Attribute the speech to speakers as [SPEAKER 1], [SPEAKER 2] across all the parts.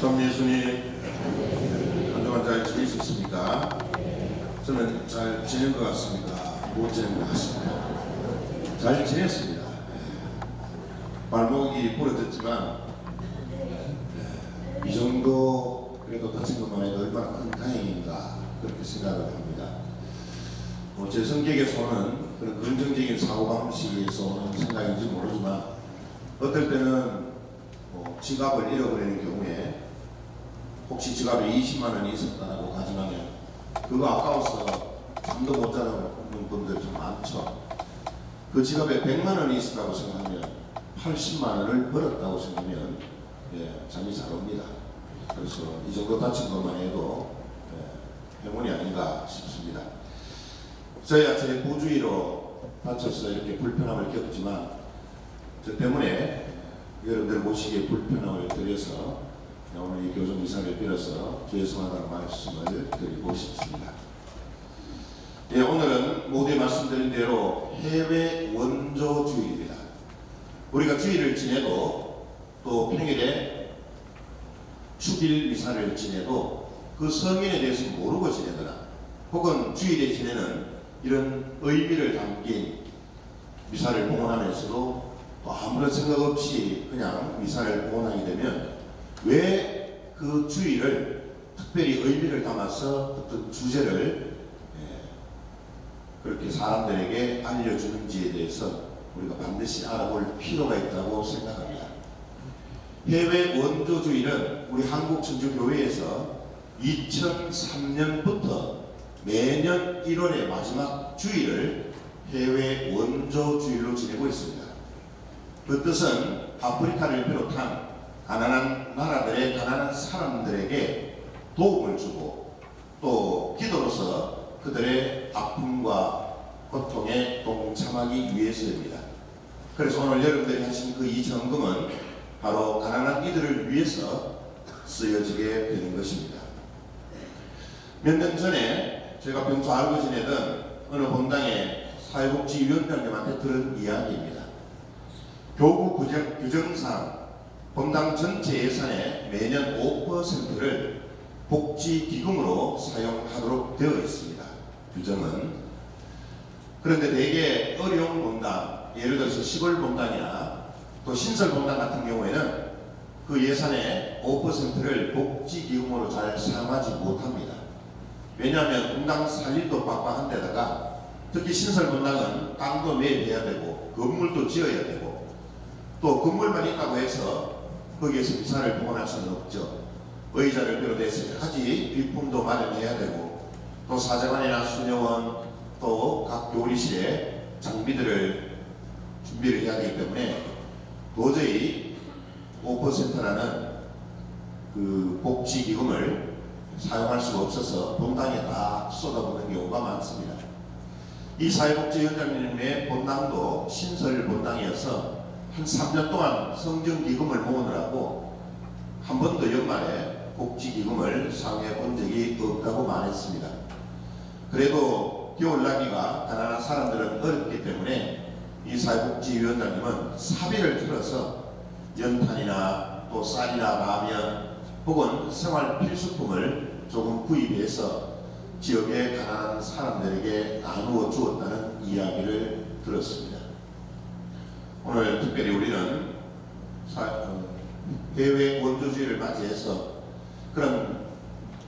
[SPEAKER 1] 전 예수님 한동안 잘 지내셨습니까? 저는 잘 지낸 것 같습니까? 못 지낸 것 같습니다. 잘 지냈습니다. 발목이 부러졌지만 이 정도 그래도 다친 것만 해도 얼마나 큰 다행인가 그렇게 생각을 합니다. 뭐 제 성격에서는 그런 긍정적인 사고방식에서 오는 생각인지 모르지만 어떨 때는 뭐 지갑을 잃어버리는 경우에 혹시 지갑에 20만 원이 있었다고 가정하면 그거 아까워서 잠도 못 자는 분들 좀 많죠. 그 지갑에 100만 원이 있었다고 생각하면 80만 원을 벌었다고 생각하면 예, 잠이 잘 옵니다. 그래서 이 정도 다친 것만 해도 예, 행운이 아닌가 싶습니다. 저희가 제 부주의로 다쳐서 이렇게 불편함을 겪지만 저 때문에 여러분들 모시기에 불편함을 드려서 빌어서 죄송하다는 말씀을 드리고 싶습니다. 예, 오늘은 모두에 말씀드린 대로 해외 원조 주일입니다. 우리가 주일을 지내도 또 평일에 축일 미사를 지내도 그 성인에 대해서 모르고 지내거나 혹은 주일에 지내는 이런 의미를 담긴 미사를 봉헌하면서도 또 아무런 생각 없이 그냥 미사를 봉헌하게 되면 왜 그 주일을 특별히 의미를 담아서 어떤 주제를 예, 그렇게 사람들에게 알려주는지에 대해서 우리가 반드시 알아볼 필요가 있다고 생각합니다. 해외 원조주일은 우리 한국 천주교회에서 2003년부터 매년 1월의 마지막 주일을 해외 원조주일로 지내고 있습니다. 그 뜻은 아프리카를 비롯한 가난한 가난한 사람들에게 도움을 주고 또 기도로서 그들의 아픔과 고통에 동참하기 위해서입니다. 그래서 오늘 여러분들이 하신 그이 점검은 바로 가난한 이들을 위해서 쓰여지게 되는 것입니다. 몇 년 전에 제가 평소 알고 지내던 어느 본당의 사회복지위원장님한테 들은 이야기입니다. 교구 규정, 규정상 본당 전체 예산의 매년 5%를 복지기금으로 사용하도록 되어 있습니다. 규정은. 그런데 대개 어려운 본당, 예를 들어서 시골 본당이나 또 신설 본당 같은 경우에는 그 예산의 5%를 복지기금으로 잘 사용하지 못합니다. 왜냐하면 분당 살림도 빡빡한 데다가 특히 신설 분당은 땅도 매입해야 되고 건물도 지어야 되고 또 건물만 있다고 해서 거기에서 미사를 봉헌할 수는 없죠. 의자를 비롯해서 가지 비품도 마련해야 되고 또 사제관이나 수녀원 또각 교리실에 장비들을 준비를 해야 되기 때문에 도저히 5%라는 그 복지기금을 사용할 수가 없어서 본당에 다 쏟아부는 경우가 많습니다. 이 사회복지위원장님의 본당도 신설 본당이어서 한 3년 동안 성전기금을 모으느라고 한 번도 연말에 복지기금을 사용해 본 적이 없다고 말했습니다. 그래도 겨울나기가 가난한 사람들은 어렵기 때문에 이 사회복지위원장님은 사비를 틀어서 연탄이나 또 쌀이나 라면 혹은 생활 필수품을 조금 구입해서 지역의 가난한 사람들에게 나누어 주었다는 이야기를 들었습니다. 오늘 특별히 우리는 사- 어, 해외 원조주의를 맞이해서 그런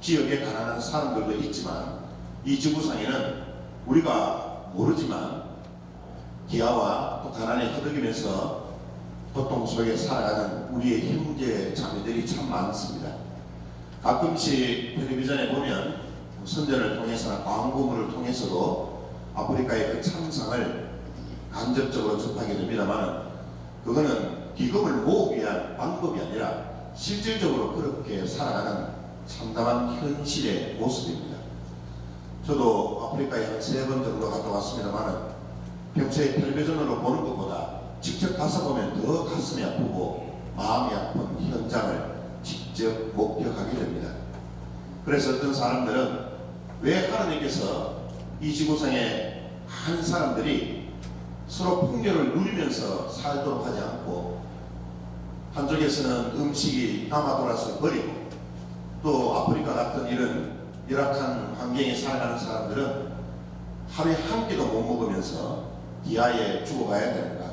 [SPEAKER 1] 지역의 가난한 사람들도 있지만 이 지구상에는 우리가 모르지만 기아와 또 가난에 허덕이면서 고통 속에 살아가는 우리의 형제 자매들이 참 많습니다. 가끔씩 텔레비전에 보면 선전을 통해서나 광고물을 통해서도 아프리카의 그 참상을 간접적으로 접하게 됩니다만 그거는 기금을 모으기 위한 방법이 아니라 실질적으로 그렇게 살아가는 참담한 현실의 모습입니다. 저도 아프리카에 한 세 번 정도 갔다 왔습니다만 평소에 텔레비전으로 보는 것보다 직접 가서 보면 더 가슴이 아프고 마음이 아픈 현장을 직접 목격하게 됩니다. 그래서 어떤 사람들은 왜 하나님께서 이 지구상에 한 사람들이 서로 풍요를 누리면서 살도록 하지 않고 한쪽에서는 음식이 남아 돌아서 버리고 또 아프리카 같은 이런 열악한 환경에 살아가는 사람들은 하루에 한 끼도 못 먹으면서 기아에 죽어가야 되는가.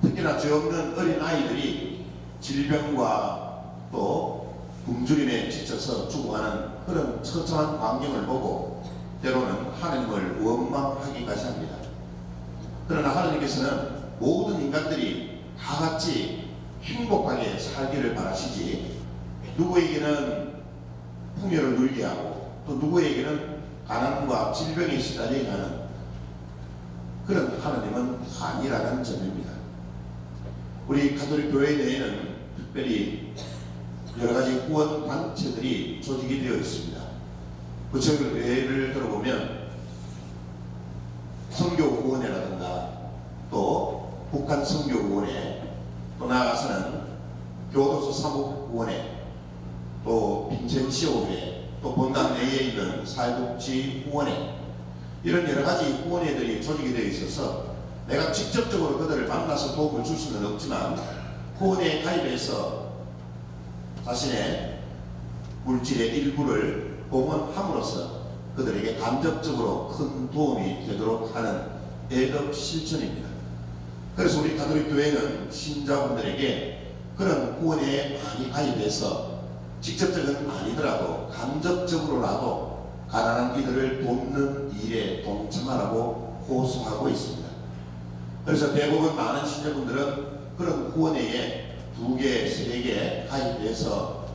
[SPEAKER 1] 특히나 죄 없는 어린 아이들이 질병과 또 굶주림에 지쳐서 죽어가는 그런 처참한 광경을 보고 때로는 하나님을 원망하기까지 합니다. 그러나 하나님께서는 모든 인간들이 다 같이 행복하게 살기를 바라시지 누구에게는 풍요를 누리게 하고 또 누구에게는 가난과 질병에 시달리게 하는 그런 하나님은 아니라는 점입니다. 우리 가톨릭 교회 내에는 특별히 여러 가지 후원 단체들이 조직이 되어 있습니다. 구체적으로 예를 들어보면 성교 후원회라든가 또 북한 후원회 또 나아가서는 교도소 사무 후원회 또 빈센시오회 또 본당 내에 있는 사회복지 후원회 이런 여러 가지 후원회들이 조직이 되어 있어서 내가 직접적으로 그들을 만나서 도움을 줄 수는 없지만 후원회에 가입해서 자신의 물질의 일부를 봉헌함으로써 그들에게 간접적으로 큰 도움이 되도록 하는 애덕 실천입니다. 그래서 우리 가톨릭 교회는 신자분들에게 그런 후원에 많이 가입해서 직접적은 아니더라도 간접적으로라도 가난한 이들을 돕는 일에 동참하라고 호소하고 있습니다. 그래서 대부분 많은 신자분들은 그런 후원회에 두 개, 세 개 가입해서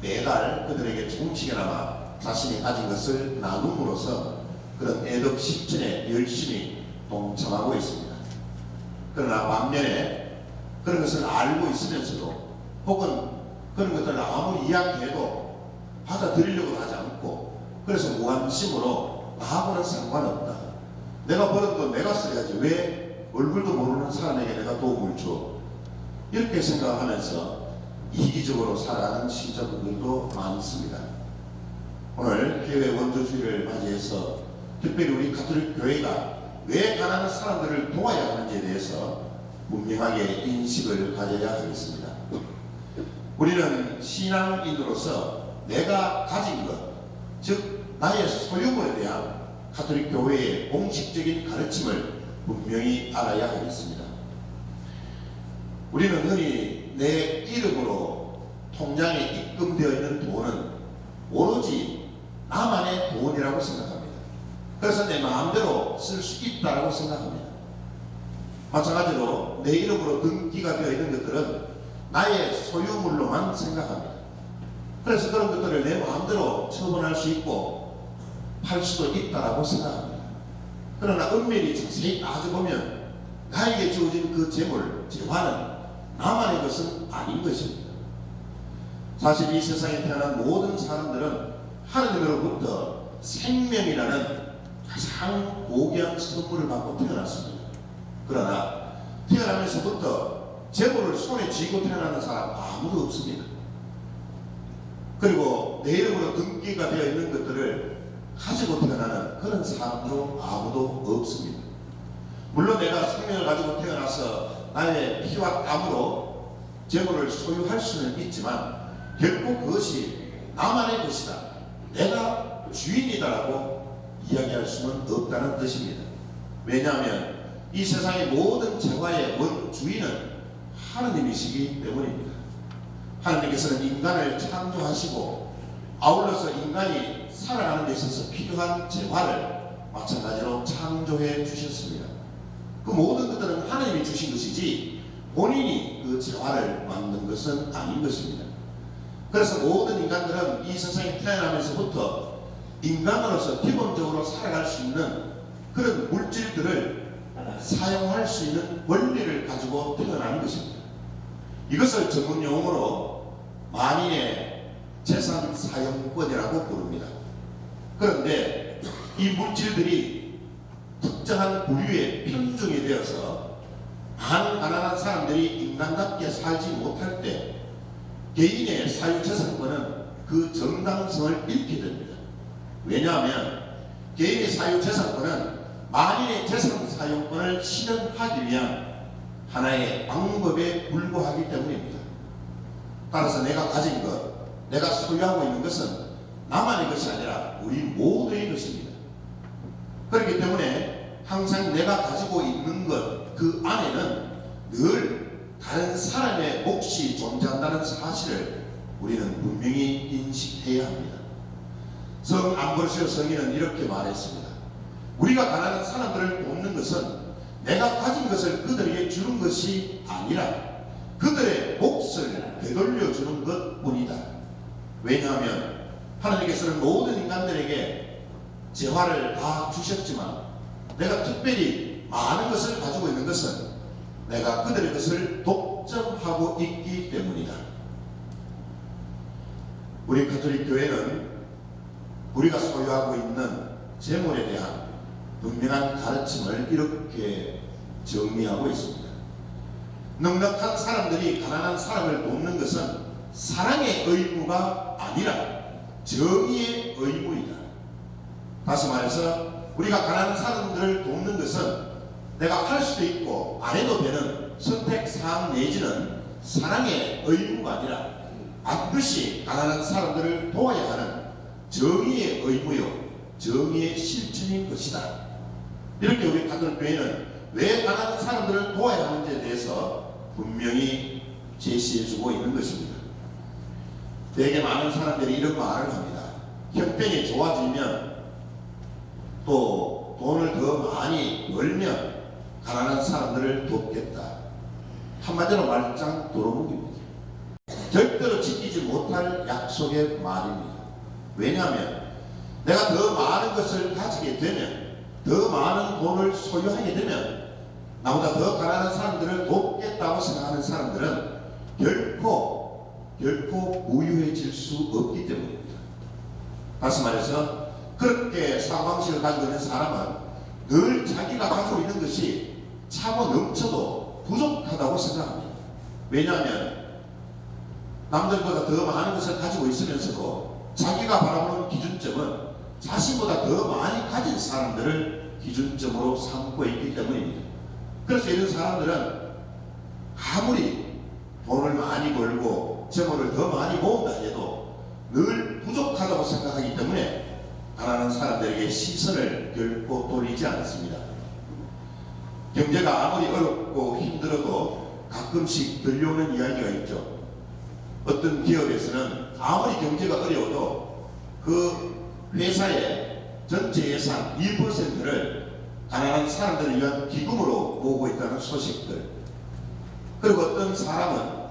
[SPEAKER 1] 매달 그들에게 조금씩이나마 자신이 가진 것을 나눔으로써 그런 애덕 실천에 열심히 동참하고 있습니다. 그러나 반면에 그런 것을 알고 있으면서도 혹은 그런 것들을 아무리 이야기해도 받아들이려고 하지 않고 그래서 무관심으로 나하고는 상관없다. 내가 버는 돈 내가 써야지 왜 얼굴도 모르는 사람에게 내가 도움을 줘. 이렇게 생각하면서 이기적으로 살아가는 신자분들도 많습니다. 오늘 교회 원조주의를 맞이해서 특별히 우리 가톨릭 교회가 왜 가난한 사람들을 도와야 하는지에 대해서 분명하게 인식을 가져야 하겠습니다. 우리는 신앙인으로서 내가 가진 것, 즉 나의 소유물에 대한 가톨릭 교회의 공식적인 가르침을 분명히 알아야 하겠습니다. 우리는 흔히 내 이름으로 통장에 입금되어 있는 돈은 오로지 나만의 돈이라고 생각합니다. 그래서 내 마음대로 쓸 수 있다고 생각합니다. 마찬가지로 내 이름으로 등기가 되어 있는 것들은 나의 소유물로만 생각합니다. 그래서 그런 것들을 내 마음대로 처분할 수 있고 팔 수도 있다라고 생각합니다. 그러나 은밀히 자세히 따져보면 나에게 주어진 그 재물, 재화는 나만의 것은 아닌 것입니다. 사실 이 세상에 태어난 모든 사람들은 하느님으로부터 생명이라는 가장 고귀한 선물을 받고 태어났습니다. 그러나 태어나면서부터 재물을 손에 쥐고 태어나는 사람 아무도 없습니다. 그리고 내 이름으로 등기가 되어 있는 것들을 가지고 태어나는 그런 사람도 아무도 없습니다. 물론 내가 생명을 가지고 태어나서 나의 피와 땀으로 재물을 소유할 수는 있지만 결코 그것이 나만의 것이다. 내가 주인이다라고 이야기할 수는 없다는 뜻입니다. 왜냐하면 이 세상의 모든 재화의 원 주인은 하느님이시기 때문입니다. 하느님께서는 인간을 창조하시고 아울러서 인간이 살아가는 데 있어서 필요한 재화를 마찬가지로 창조해 주셨습니다. 그 모든 것들은 하나님이 주신 것이지 본인이 그 재화를 만든 것은 아닌 것입니다. 그래서 모든 인간들은 이 세상에 태어나면서부터 인간으로서 기본적으로 살아갈 수 있는 그런 물질들을 사용할 수 있는 원리를 가지고 태어나는 것입니다. 이것을 전문 용어로 만인의 재산 사용권이라고 부릅니다. 그런데 이 물질들이 특정한 부류에 편중이 되어서 많은 가난한 사람들이 인간답게 살지 못할 때 개인의 사유재산권은 그 정당성을 잃게 됩니다. 왜냐하면 개인의 사유재산권은 만인의 재산 사용 실현하기 위한 하나의 방법에 불과하기 때문입니다. 따라서 내가 가진 것, 내가 소유하고 있는 것은 나만의 것이 아니라 우리 모두의 것입니다. 그렇기 때문에 항상 내가 가지고 있는 것 그 안에는 늘 다른 사람의 몫이 존재한다는 사실을 우리는 분명히 인식해야 합니다. 성 암브로시오 성인은 이렇게 말했습니다. 우리가 가난한 사람들을 돕는 것은 내가 가진 것을 그들에게 주는 것이 아니라 그들의 몫을 되돌려 주는 것뿐이다. 왜냐하면 하나님께서는 모든 인간들에게 재화를 다 주셨지만 내가 특별히 많은 것을 가지고 있는 것은 내가 그들의 것을 독점하고 있기 때문이다. 우리 가톨릭 교회는 우리가 소유하고 있는 재물에 대한 분명한 가르침을 이렇게 정리하고 있습니다. 넉넉한 사람들이 가난한 사람을 돕는 것은 사랑의 의무가 아니라 정의의 의무이다. 다시 말해서 우리가 가난한 사람들을 돕는 것은 내가 할 수도 있고 안 해도 되는 선택 사항 내지는 사랑의 의무가 아니라 반드시 가난한 사람들을 도와야 하는 정의의 의무요 정의의 실천인 것이다. 이렇게 우리 가톨릭 교회는 왜 가난한 사람들을 도와야 하는지에 대해서 분명히 제시해주고 있는 것입니다. 되게 많은 사람들이 이런 말을 합니다. 형편이 좋아지면 또 돈을 더 많이 벌면 가난한 사람들을 돕겠다. 한마디로 말짱 도로묵입니다. 절대로 지키지 못할 약속의 말입니다. 왜냐하면 내가 더 많은 것을 가지게 되면 더 많은 돈을 소유하게 되면 나보다 더 가난한 사람들을 돕겠다고 생각하는 사람들은 결코 결코 부유해질 수 없기 때문입니다. 다시 말해서 그렇게 사고방식을 가지고 있는 사람은 늘 자기가 가지고 있는 것이 차고 넘쳐도 부족하다고 생각합니다. 왜냐하면 남들보다 더 많은 것을 가지고 있으면서도 자기가 바라보는 기준점은 자신보다 더 많이 가진 사람들을 기준점으로 삼고 있기 때문입니다. 그래서 이런 사람들은 아무리 돈을 많이 벌고 재물을 더 많이 모은다 해도 늘 부족하다고 생각하기 때문에 가난한 사람들에게 시선을 결코 돌리지 않습니다. 경제가 아무리 어렵고 힘들어도 가끔씩 들려오는 이야기가 있죠. 어떤 기업에서는 아무리 경제가 어려워도 그 회사의 전체 예산 1%를 가난한 사람들을 위한 기금으로 모으고 있다는 소식들. 그리고 어떤 사람은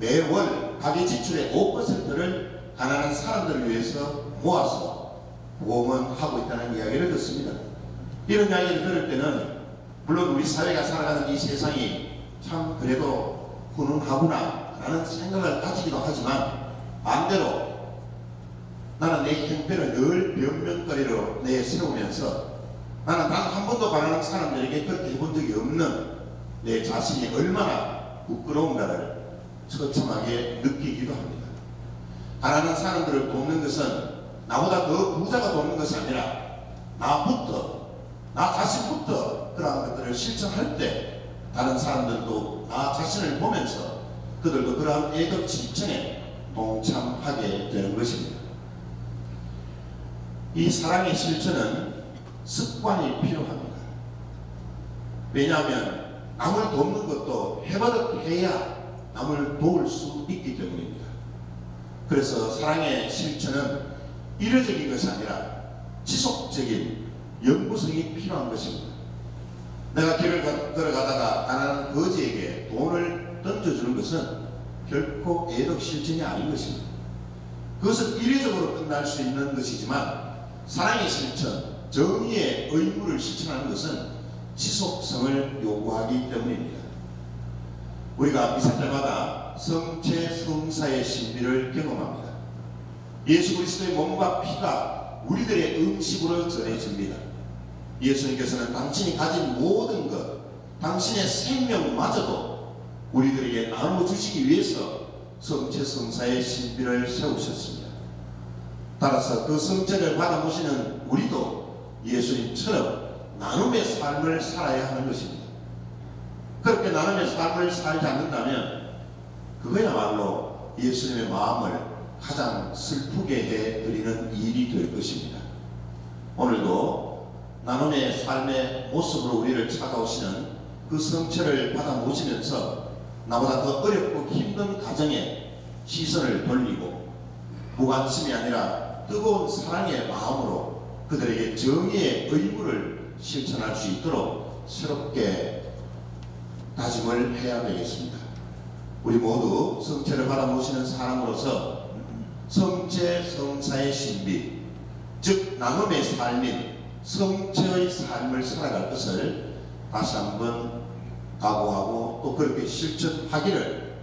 [SPEAKER 1] 매월 가계 지출의 5%를 가난한 사람들을 위해서 모아서 보험은 하고 있다는 이야기를 듣습니다. 이런 이야기를 들을 때는 물론 우리 사회가 살아가는 이 세상이 참 그래도 훈훈하구나 라는 생각을 가지기도 하지만 반대로 나는 내 형편을 늘 변명거리로 내세우면서 나는 단 한 번도 가난한 사람들에게 그렇게 해본 적이 없는 내 자신이 얼마나 부끄러운가를 처참하게 느끼기도 합니다. 가난한 사람들을 돕는 것은 나보다 더 부자가 돕는 것이 아니라 나부터 나 자신부터 그러한 것들을 실천할 때 다른 사람들도 나 자신을 보면서 그들도 그러한 애덕 실천에 동참하게 되는 것입니다. 이 사랑의 실천은 습관이 필요합니다. 왜냐하면 남을 돕는 것도 해버릇 해야 남을 도울 수 있기 때문입니다. 그래서 사랑의 실천은 이례적인 것이 아니라 지속적인 연구성이 필요한 것입니다. 내가 길을 가- 걸어가다가 가난한 거지에게 돈을 던져주는 것은 결코 애덕 실천이 아닌 것입니다. 그것은 이례적으로 끝날 수 있는 것이지만 사랑의 실천, 정의의 의무를 실천하는 것은 지속성을 요구하기 때문입니다. 우리가 미사 때마다 성체 성사의 신비를 경험합니다. 예수 그리스도의 몸과 피가 우리들의 음식으로 전해집니다. 예수님께서는 당신이 가진 모든 것, 당신의 생명마저도 우리들에게 나누어 주시기 위해서 성체 성사의 신비를 세우셨습니다. 따라서 그 성체를 받아보시는 우리도 예수님처럼 나눔의 삶을 살아야 하는 것입니다. 그렇게 나눔의 삶을 살지 않는다면 그거야말로 예수님의 마음을 가장 슬프게 해 드리는 일이 될 것입니다. 오늘도 나눔의 삶의 모습으로 우리를 찾아오시는 그 성체를 받아 모시면서 나보다 더 어렵고 힘든 가정에 시선을 돌리고 무관심이 아니라 뜨거운 사랑의 마음으로 그들에게 정의의 의무를 실천할 수 있도록 새롭게 다짐을 해야 되겠습니다. 우리 모두 성체를 모시는 사람으로서 성체 성사의 신비, 즉 나눔의 삶인 성체의 삶을 살아갈 것을 다시 한번 각오하고 또 그렇게 실천하기를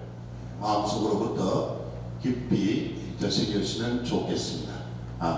[SPEAKER 1] 마음속으로부터 깊이 되새겼으면 좋겠습니다. 아멘.